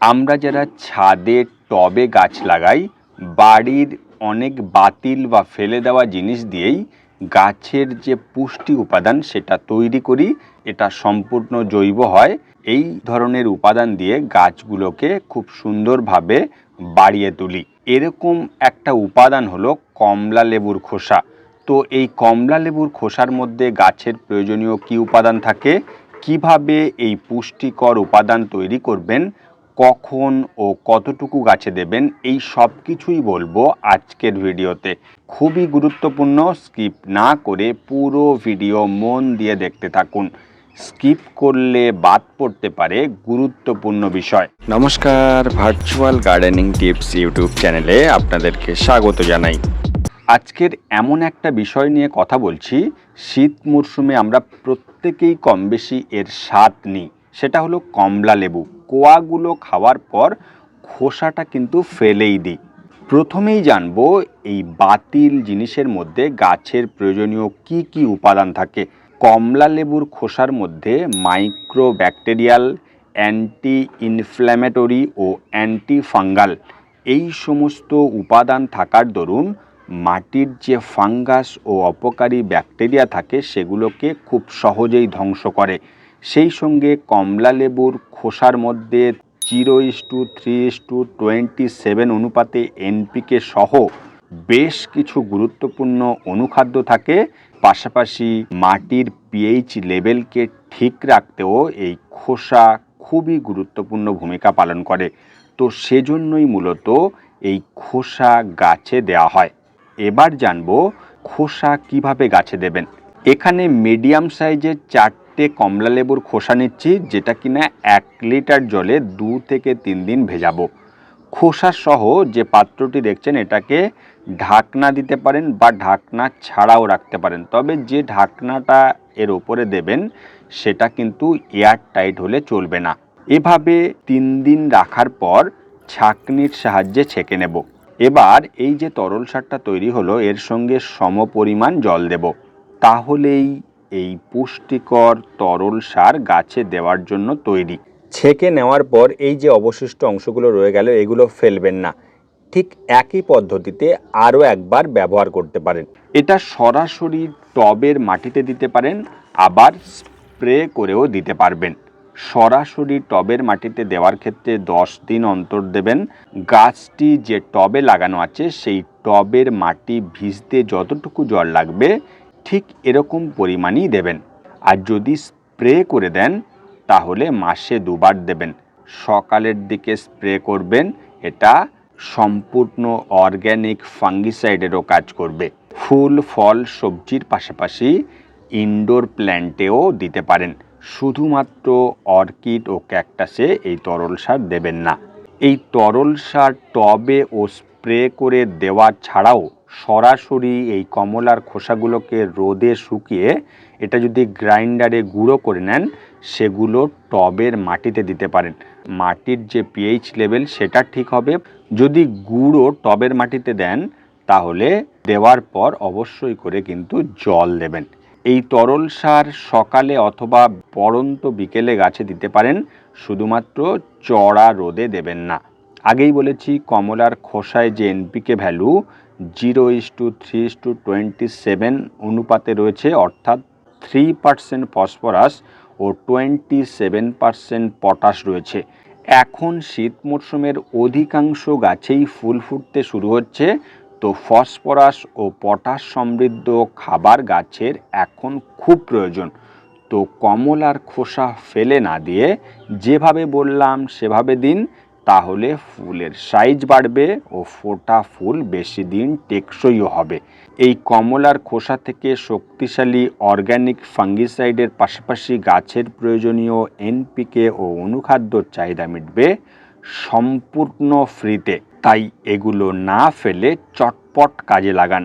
আমরা যারা ছাদে টবে গাছ লাগাই, বাড়ির অনেক বাতিল বা ফেলে দেওয়া জিনিস দিয়েই গাছের যে পুষ্টি উপাদান সেটা তৈরি করি, এটা সম্পূর্ণ জৈব হয়। এই ধরনের উপাদান দিয়ে গাছগুলোকে খুব সুন্দরভাবে বাড়িয়ে তুলি। এরকম একটা উপাদান হলো কমলা লেবুর খোসা। তো এই কমলা লেবুর খোসার মধ্যে গাছের প্রয়োজনীয় কী উপাদান থাকে? কীভাবে এই পুষ্টিকর উপাদান তৈরি করবেন? কখন ও কতটুকু গাছে দেবেন, এই সব কিছুই বলব আজকের ভিডিওতে। খুবই গুরুত্বপূর্ণ, স্কিপ না করে পুরো ভিডিও মন দিয়ে দেখতে থাকুন। স্কিপ করলে বাদ পড়তে পারে গুরুত্বপূর্ণ বিষয়। নমস্কার, ভার্চুয়াল গার্ডেনিং টিপস ইউটিউব চ্যানেলে আপনাদেরকে স্বাগত জানাই। আজকের এমন একটা বিষয় নিয়ে কথা বলছি, শীত মরশুমে আমরা প্রত্যেকেই কম বেশি এর স্বাদ নিই, সেটা হলো কমলা লেবু। কোয়াগুলো খাওয়ার পর খোসাটা কিন্তু ফেলেই দিই। প্রথমেই জানব এই বাতিল জিনিসের মধ্যে গাছের প্রয়োজনীয় কি কি উপাদান থাকে। কমলা লেবুর খোসার মধ্যে মাইক্রো ব্যাকটেরিয়াল অ্যান্টি ইনফ্ল্যামেটরি ও অ্যান্টি ফাঙ্গাল এই সমস্ত উপাদান থাকার দরুন মাটির যে ফাঙ্গাস ও অপকারী ব্যাকটেরিয়া থাকে সেগুলোকে খুব সহজেই ধ্বংস করে। সেই সঙ্গে কমলা লেবুর খোসার মধ্যে zero is to three is to twenty seven অনুপাতে এনপিকে সহ বেশ কিছু গুরুত্বপূর্ণ অনুখাদ্য থাকে। পাশাপাশি মাটির পিএইচ লেভেলকে ঠিক রাখতেও এই খোসা খুবই গুরুত্বপূর্ণ ভূমিকা পালন করে। তো সেজন্যই মূলত এই খোসা গাছে দেওয়া হয়। এবার জানব খোসা কীভাবে গাছে দেবেন। এখানে মিডিয়াম সাইজের চারটে কমলা লেবুর খোসা নিচ্ছি, যেটা কিনা এক লিটার জলে দু থেকে তিন দিন ভেজাবো। খোসা সহ যে পাত্রটি দেখছেন, এটাকে ঢাকনা দিতে পারেন বা ঢাকনা ছাড়াও রাখতে পারেন। তবে যে ঢাকনাটা এর ওপরে দেবেন, সেটা কিন্তু এয়ার টাইট হলে চলবে না। এভাবে তিন দিন রাখার পর ছাঁকনির সাহায্যে ছেঁকে নেব। এবার এই যে তরল সারটা তৈরি হলো, এর সঙ্গে সমপরিমাণ জল দেব। তাহলেই এই পুষ্টিকর তরল সার গাছে দেওয়ার জন্য তৈরি। ছেঁকে নেওয়ার পর এই যে অবশিষ্ট অংশগুলো রয়ে গেল, এগুলো ফেলবেন না। ঠিক একই পদ্ধতিতে আরও একবার ব্যবহার করতে পারেন। এটা সরাসরি টবের মাটিতে দিতে পারেন, আবার স্প্রে করেও দিতে পারবেন। সরাসরি টবের মাটিতে দেওয়ার ক্ষেত্রে দশ দিন অন্তর দেবেন। গাছটি যে টবে লাগানো আছে, সেই টবের মাটি ভিজতে যতটুকু জল লাগবে ঠিক এরকম পরিমাণই দেবেন। আর যদি স্প্রে করে দেন, তাহলে মাসে দুবার দেবেন। সকালের দিকে স্প্রে করবেন, এটা সম্পূর্ণ অর্গ্যানিক ফাঙ্গিসাইডেরও কাজ করবে। ফুল, ফল, সবজির পাশাপাশি ইনডোর প্ল্যান্টেও দিতে পারেন। শুধুমাত্র অর্কিড ও ক্যাকটাসে এই তরল সার দেবেন না। এই তরল সার টবে ও স্প্রে করে দেওয়া ছাড়াও সরাসরি এই কমলার খোসাগুলোকে রোদে শুকিয়ে এটা যদি গ্রাইন্ডারে গুঁড়ো করে নেন, সেগুলো টবের মাটিতে দিতে পারেন। মাটির যে পিএইচ লেভেল সেটা ঠিক হবে। যদি গুঁড়ো টবের মাটিতে দেন, তাহলে দেওয়ার পর অবশ্যই করে কিন্তু জল দেবেন। এই তরল সার সকালে অথবা পরন্ত বিকেলে গাছে দিতে পারেন। শুধুমাত্র চড়া রোদে দেবেন না। আগেই বলেছি, কমলার খোসায় যে NPK value zero is to three is to twenty seven অনুপাতে রয়েছে, অর্থাৎ থ্রি পার্সেন্ট ফসফরাস ও টোয়েন্টি সেভেন পার্সেন্ট পটাশ রয়েছে। এখন শীত মরশুমের অধিকাংশ গাছেই ফুল ফুটতে শুরু হচ্ছে, তো ফসফরাস ও পটাশ সমৃদ্ধ খাবার গাছের এখন খুব প্রয়োজন। তো কমলার খোসা ফেলে না দিয়ে যেভাবে বললাম সেভাবে দিন তাহলে ফুলের সাইজ বাড়বে ও ফোটা ফুল বেশি দিন টেকসইও হবে। এই কমলার খোসা থেকে শক্তিশালী অর্গ্যানিক ফাঙ্গিসাইডের পাশাপাশি গাছের প্রয়োজনীয় এনপিকে ও অনুখাদ্যর চাহিদা মিটবে সম্পূর্ণ ফ্রিতে তাই এগুলো না ফেলে চটপট কাজে লাগান।